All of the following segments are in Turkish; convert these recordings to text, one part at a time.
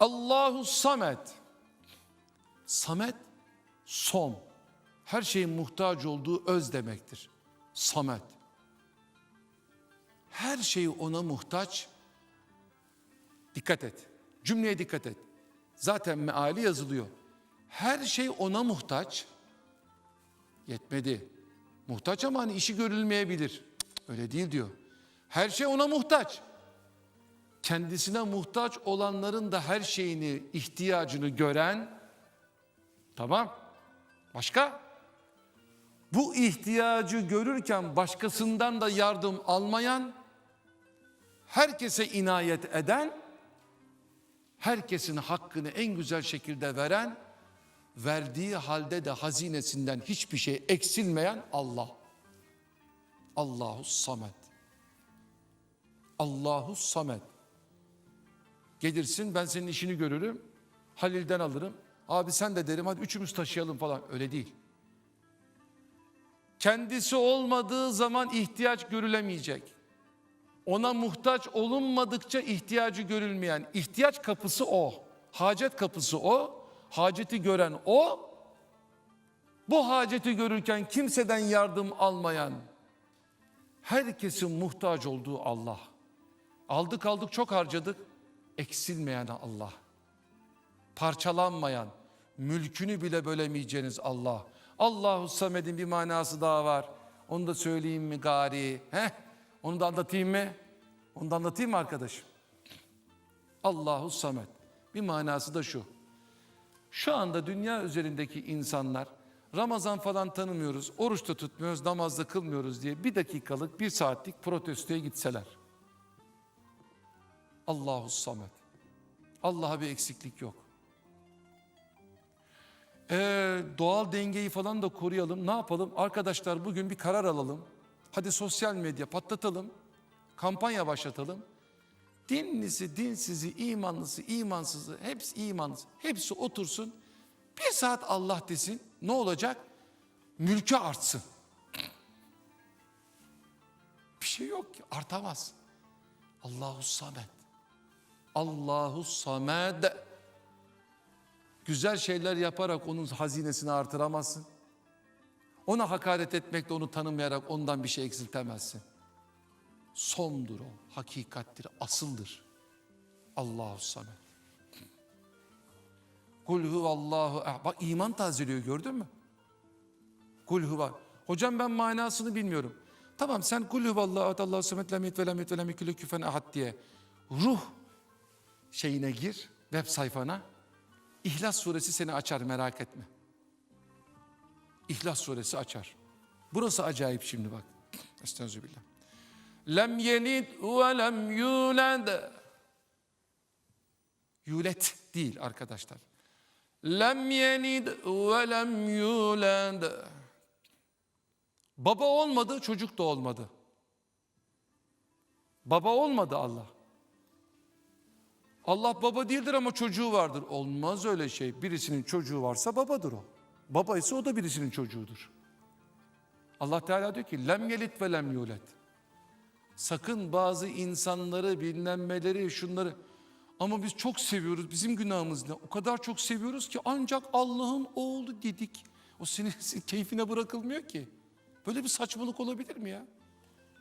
Allahu Samet. Samet, som. Her şeyin muhtaç olduğu öz demektir. Samet. Her şey ona muhtaç. Dikkat et. Cümleye dikkat et. Zaten meali yazılıyor. Her şey ona muhtaç. Yetmedi. Muhtaç ama hani işi görülmeyebilir. Öyle değil diyor. Her şey ona muhtaç. Kendisine muhtaç olanların da her şeyini, ihtiyacını gören Tamam. Başka? Bu ihtiyacı görürken başkasından da yardım almayan, herkese inayet eden, herkesin hakkını en güzel şekilde veren, verdiği halde de hazinesinden hiçbir şey eksilmeyen Allah. Allahu Samet. Allahu Samet. Gelirsin ben senin işini görürüm. Halil'den alırım. Abi sen de derim hadi üçümüz taşıyalım falan. Öyle değil. Kendisi olmadığı zaman ihtiyaç görülemeyecek. Ona muhtaç olunmadıkça ihtiyacı görülmeyen ihtiyaç kapısı o. Hacet kapısı o. Haceti gören o. Bu haceti görürken kimseden yardım almayan, herkesin muhtaç olduğu Allah. Aldık aldık çok harcadık. Eksilmeyen Allah parçalanmayan, mülkünü bile bölemeyeceğiniz Allah. Allahu Samed'in bir manası daha var. Onu da söyleyeyim mi gari? Heh, onu da anlatayım mı? Onu da anlatayım mı arkadaşım? Allahu Samed. Bir manası da şu. Şu anda dünya üzerindeki insanlar Ramazan falan tanımıyoruz, oruç da tutmuyoruz, namaz da kılmıyoruz diye bir dakikalık, bir saatlik protestoya gitseler. Allahu Samed. Allah'a bir eksiklik yok. Ee, doğal dengeyi falan da koruyalım. Ne yapalım? Arkadaşlar bugün bir karar alalım. Hadi sosyal medya patlatalım. Kampanya başlatalım. Dinlisi, dinsizi, imanlısı, imansızı, hepsi imansız. Hepsi otursun. Bir saat Allah desin. Ne olacak? Mülkü artsın. Bir şey yok ki artamaz. Allahu Samet. Allahu Samed. Güzel şeyler yaparak onun hazinesini artıramazsın. Ona hakaret etmekle onu tanımayarak ondan bir şey eksiltemezsin. Sondur o, hakikattir, asıldır. Allahu Samet. Kul huvallahu. Bak iman tazeliyor gördün mü? Kul huva. Hocam ben manasını bilmiyorum. Tamam sen kul huvallahu ehad Allahu samet lem yet ve lem yet ve lem kufuven ahad diye ruh şeyine gir web sayfana. İhlas suresi seni açar merak etme. İhlas suresi açar. Burası acayip şimdi bak. Estağfirullah. Lem yelid ve lem yulad. Yulet değil arkadaşlar. Lem yelid ve lem yulad. Baba olmadı, çocuk da olmadı. Baba olmadı Allah. Allah baba değildir ama çocuğu vardır. Olmaz öyle şey. Birisinin çocuğu varsa babadır o. Baba ise o da birisinin çocuğudur. Allah Teala diyor ki lem yelit ve lem yulet. Sakın bazı insanları bilinmeleri şunları ama biz çok seviyoruz. Bizim günahımız ne? O kadar çok seviyoruz ki ancak Allah'ın oğlu dedik. O senin keyfine bırakılmıyor ki. Böyle bir saçmalık olabilir mi ya?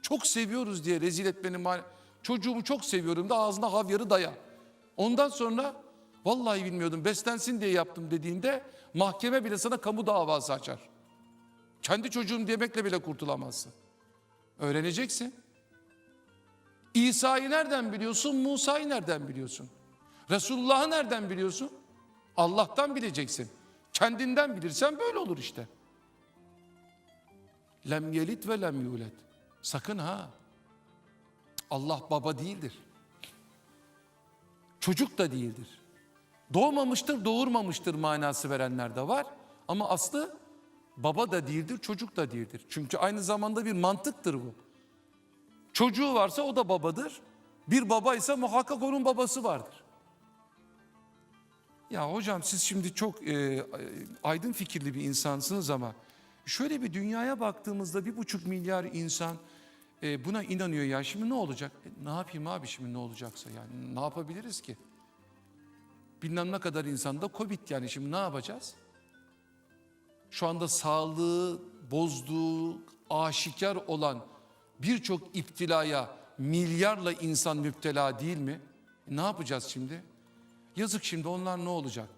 Çok seviyoruz diye rezil etmenin mani. Çocuğumu çok seviyorum da ağzına havyarı daya. Ondan sonra vallahi bilmiyordum beslensin diye yaptım dediğinde mahkeme bile sana kamu davası açar. Kendi çocuğum demekle bile kurtulamazsın. Öğreneceksin. İsa'yı nereden biliyorsun? Musa'yı nereden biliyorsun? Resulullah'ı nereden biliyorsun? Allah'tan bileceksin. Kendinden bilirsen böyle olur işte. Lem yelit ve lem yulet. Sakın ha. Allah baba değildir. Çocuk da değildir. Doğmamıştır, doğurmamıştır manası verenler de var. Ama aslı baba da değildir, çocuk da değildir. Çünkü aynı zamanda bir mantıktır bu. Çocuğu varsa o da babadır. Bir baba ise muhakkak onun babası vardır. Ya hocam siz şimdi çok e, aydın fikirli bir insansınız ama şöyle bir dünyaya baktığımızda bir buçuk milyar insan e, buna inanıyor ya şimdi ne olacak? E, ne yapayım abi şimdi ne olacaksa yani ne yapabiliriz ki? bilmem ne kadar insanda Covid yani şimdi ne yapacağız? Şu anda sağlığı bozduğu aşikar olan birçok iptilaya milyarla insan müptela değil mi? E ne yapacağız şimdi? Yazık şimdi onlar ne olacak?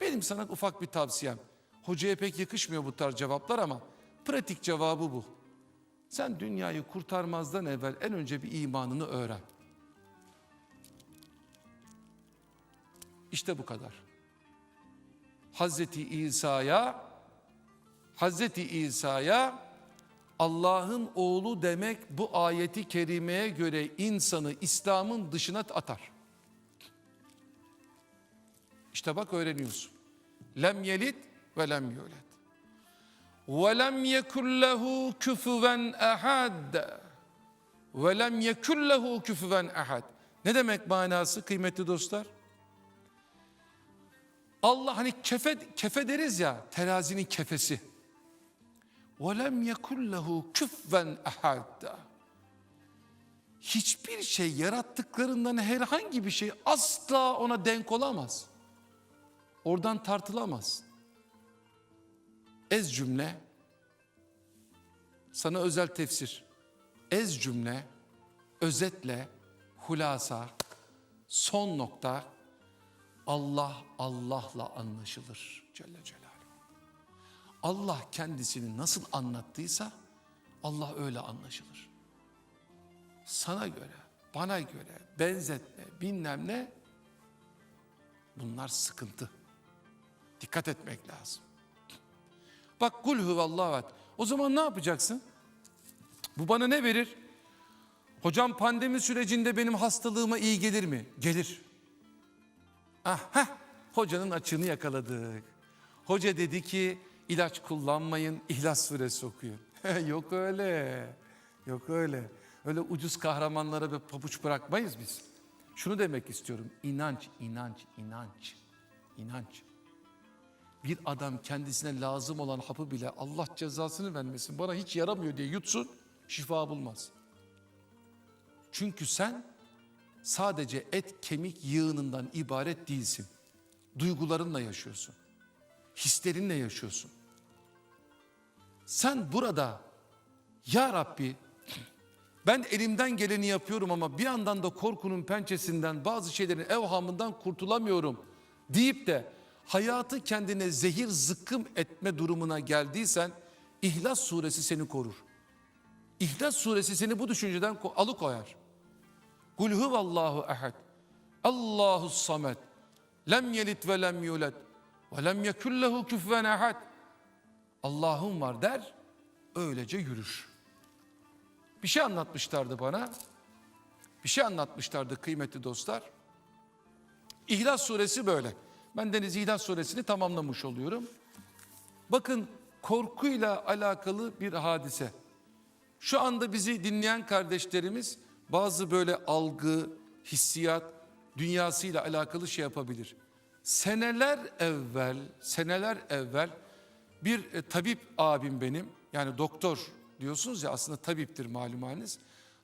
Benim sana ufak bir tavsiyem. Hocaya pek yakışmıyor bu tarz cevaplar ama pratik cevabı bu. Sen dünyayı kurtarmazdan evvel en önce bir imanını öğren. İşte bu kadar. Hazreti İsa'ya Hazreti İsa'ya Allah'ın oğlu demek bu ayeti kerimeye göre insanı İslam'ın dışına atar. İşte bak öğreniyorsun. Lem yelit ve lem yulet. Ve lem yekun lehu küfüven ehad. Ve lem yekun lehu küfüven ehad. Ne demek manası kıymetli dostlar? Allah hani kefe, kefe deriz ya terazinin kefesi. وَلَمْ يَكُنْ لَهُ كُفْوًا اَحَدًا Hiçbir şey yarattıklarından herhangi bir şey asla ona denk olamaz. Oradan tartılamaz. Ez cümle, sana özel tefsir. Ez cümle, özetle, hulasa, son nokta, Allah Allah'la anlaşılır Celle Celaluhu. Allah kendisini nasıl anlattıysa Allah öyle anlaşılır. Sana göre, bana göre benzetme, bilmem ne bunlar sıkıntı. Dikkat etmek lazım. Bak kul huvallahu ehad. O zaman ne yapacaksın? Bu bana ne verir? Hocam pandemi sürecinde benim hastalığıma iyi gelir mi? Gelir. Ah, heh, hocanın açığını yakaladık. Hoca dedi ki ilaç kullanmayın, İhlas suresi okuyun. Yok öyle. Yok öyle. Öyle ucuz kahramanlara bir pabuç bırakmayız biz. Şunu demek istiyorum. İnanç, inanç, inanç. İnanç. Bir adam kendisine lazım olan hapı bile Allah cezasını vermesin. Bana hiç yaramıyor diye yutsun, şifa bulmaz. Çünkü sen sadece et kemik yığınından ibaret değilsin. Duygularınla yaşıyorsun. Hislerinle yaşıyorsun. Sen burada ya Rabbi ben elimden geleni yapıyorum ama bir yandan da korkunun pençesinden bazı şeylerin evhamından kurtulamıyorum deyip de hayatı kendine zehir zıkkım etme durumuna geldiysen İhlas suresi seni korur. İhlas suresi seni bu düşünceden ko- alıkoyar. Kul huvallahu ehad. Allahu samet. Lem yelit ve lem yulet. Ve lem yekun lehu küfven ehad. Allah'ım var der, öylece yürür. Bir şey anlatmışlardı bana. Bir şey anlatmışlardı kıymetli dostlar. İhlas suresi böyle. Ben Deniz İhlas suresini tamamlamış oluyorum. Bakın korkuyla alakalı bir hadise. Şu anda bizi dinleyen kardeşlerimiz bazı böyle algı, hissiyat dünyasıyla alakalı şey yapabilir. Seneler evvel, seneler evvel bir e, tabip abim benim yani doktor diyorsunuz ya aslında tabiptir malumanız.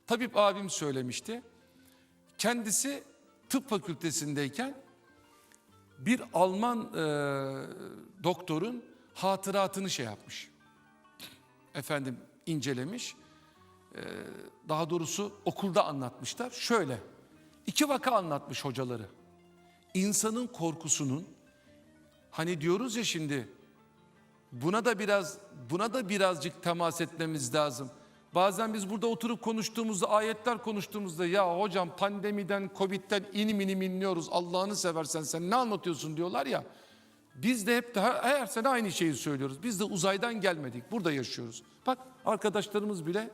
Tabip abim söylemişti. Kendisi tıp fakültesindeyken bir Alman e, doktorun hatıratını şey yapmış. Efendim incelemiş. E, daha doğrusu okulda anlatmışlar. Şöyle iki vaka anlatmış hocaları. İnsanın korkusunun hani diyoruz ya şimdi Buna da biraz buna da birazcık temas etmemiz lazım. Bazen biz burada oturup konuştuğumuzda ayetler konuştuğumuzda ya hocam pandemiden covidden inim inim inliyoruz Allah'ını seversen sen ne anlatıyorsun diyorlar ya. Biz de hep daha her sene aynı şeyi söylüyoruz. Biz de uzaydan gelmedik. Burada yaşıyoruz. Bak arkadaşlarımız bile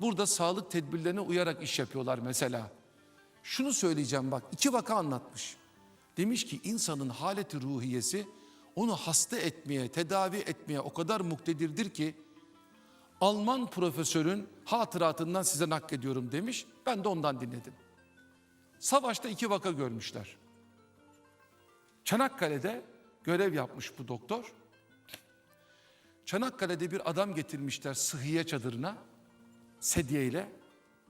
burada sağlık tedbirlerine uyarak iş yapıyorlar mesela. Şunu söyleyeceğim bak iki vaka anlatmış. Demiş ki insanın haleti ruhiyesi onu hasta etmeye, tedavi etmeye o kadar muktedirdir ki Alman profesörün hatıratından size naklediyorum demiş. Ben de ondan dinledim. Savaşta iki vaka görmüşler. Çanakkale'de görev yapmış bu doktor. Çanakkale'de bir adam getirmişler sıhhiye çadırına sedyeyle,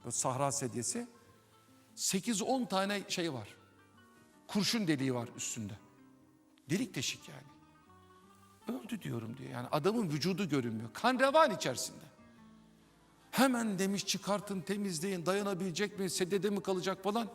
bu sahra sedyesi. 8-10 tane şey var. kurşun deliği var üstünde. Delik deşik yani. Öldü diyorum diyor. Yani adamın vücudu görünmüyor. Kan revan içerisinde. Hemen demiş çıkartın temizleyin dayanabilecek mi seddede mi kalacak falan.